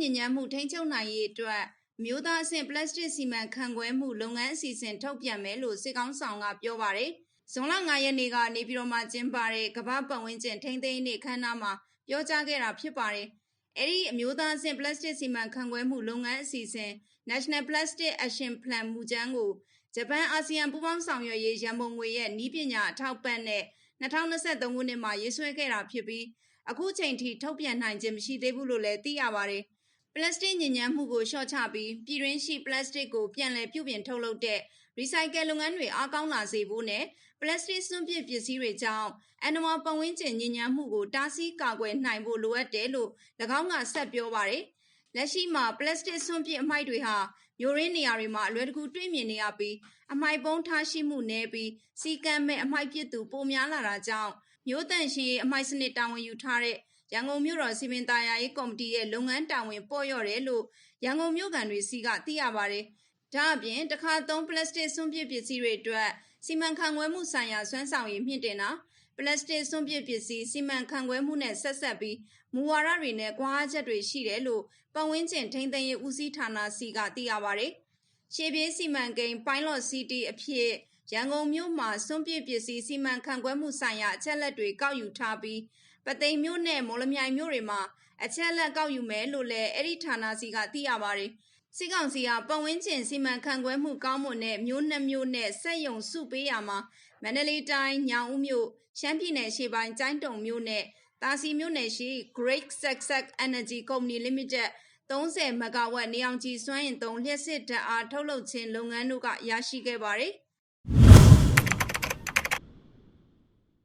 ညဉ့်ဉန်းမှုထိန်းချုပ်နိုင်ရေးအတွက်အမျိုးသားအဆင့်ပလတ်စတစ်စီမံခန့်ခွဲမှုလုပ်ငန်းအစီအစဉ်ထုတ်ပြန်မယ်လို့စစ်ကောင်ဆောင်ကပြောပါတယ်။ဇွန်လ9ရက်နေ့ကနေပြည်တော်မှာကျင်းပတဲ့ကမ္ဘာပတ်ဝန်းကျင်ထိန်းသိမ်းရေးအခမ်းအနားမှာပြောကြားခဲ့တာဖြစ်ပါတယ်။အဲ့ဒီအမျိုးသားအဆင့်ပလတ်စတစ်စီမံခန့်ခွဲမှုလုပ်ငန်းအစီအစဉ် National Plastic Action Plan မူကြမ်းကိုဂျပန်အာဆီယံပူးပေါင်းဆောင်ရွက်ရေးရန်ပုံငွေရဲ့ဤပညာအထောက်ပံ့နဲ့2023ခုနှစ်မှာရေးဆွဲခဲ့တာဖြစ်ပြီး အခုချိန်ထိထုတ်ပြန်နိုင်ခြင်းမရှိသေးဘူးလို့လည်းသိရပါတယ်။ပလတ်စတစ်ညဉ့်ဉန်းမှုကိုလျှော့ချပြီးပြည်တွင်းရှိပလတ်စတစ်ကိုပြန်လည်ပြုပြင်ထုတ်လုပ်တဲ့ recycle လုပ်ငန်းတွေအားကောင်းလာစေဖို့နဲ့ပလတ်စတစ်စွန့်ပစ်ပစ္စည်းတွေကြောင့်အန်နမပတ်ဝန်းကျင်ညဉ့်ဉန်းမှုကိုတားဆီးကာကွယ်နိုင်ဖို့လိုအပ်တယ်လို့၎င်းကဆက်ပြောပါတယ်။လက်ရှိမှာပလတ်စတစ်စွန့်ပစ်အမိုက်တွေဟာမျိုးရင်းနေရာတွေမှာအလွယ်တကူတွေ့မြင်နေရပြီးအမိုက်ပုံးထားရှိမှုနည်းပြီးစီကံမဲ့အမိုက်ပစ်သူပိုများလာတာကြောင့် မျိုးတန့်ရှင်အမိုက်စနစ်တာဝန်ယူထားတဲ့ရန်ကုန်မြို့တော်စီမံသားယာရေးကော်မတီရဲ့လုပ်ငန်းတာဝန်ပေါ်လျော့တယ်လို့ရန်ကုန်မြို့ကန်တွေစီကသိရပါတယ်။ဒါအပြင်တခါသုံးပလတ်စတစ်စွန့်ပစ်ပစ္စည်းတွေအတွက်စီမံခန့်ခွဲမှုဆိုင်ရာစွမ်းဆောင်ရည်မြင့်တင်တာပလတ်စတစ်စွန့်ပစ်ပစ္စည်းစီမံခန့်ခွဲမှုနဲ့ဆက်ဆက်ပြီးမူဝါဒတွေနဲ့ကွာဟချက်တွေရှိတယ်လို့ပတ်ဝန်းကျင်ထိန်းသိမ်းရေးဦးစီးဌာနစီကသိရပါတယ်။ရှေးပြေးစီမံကိန်း Pilot City အဖြစ် ရန်ကုန်မြို့မှာစွန့်ပစ်ပစ္စည်းစီမံခန့်ခွဲမှုဆိုင်ရာအချက်လက်တွေကောက်ယူထားပြီးပသိမ်မြို့နဲ့မော်လမြိုင်မြို့တွေမှာအချက်လက်ကောက်ယူမယ်လို့လည်းအဲ့ဒီဌာနစီကသိရပါတယ်။စစ်ကောင်စီကပတ်ဝန်းကျင်စီမံခန့်ခွဲမှုကောင်းမွန်တဲ့မြို့နှမျိုးနဲ့စက်ယုံစုပေးရမှာမန္တလေးတိုင်းညောင်ဦးမြို့ရှမ်းပြည်နယ်ရှေ့ပိုင်းကျိုင်းတုံမြို့နဲ့တာစီမြို့နယ်ရှိ Great Success Energy Company Limited 30မဂါဝက်နေအောင်ကြည်စွမ်းအင်သုံးလျှက်စစ်ဓာတ်အားထုတ်လုပ်ခြင်းလုပ်ငန်းတို့ကရရှိခဲ့ပါတယ်။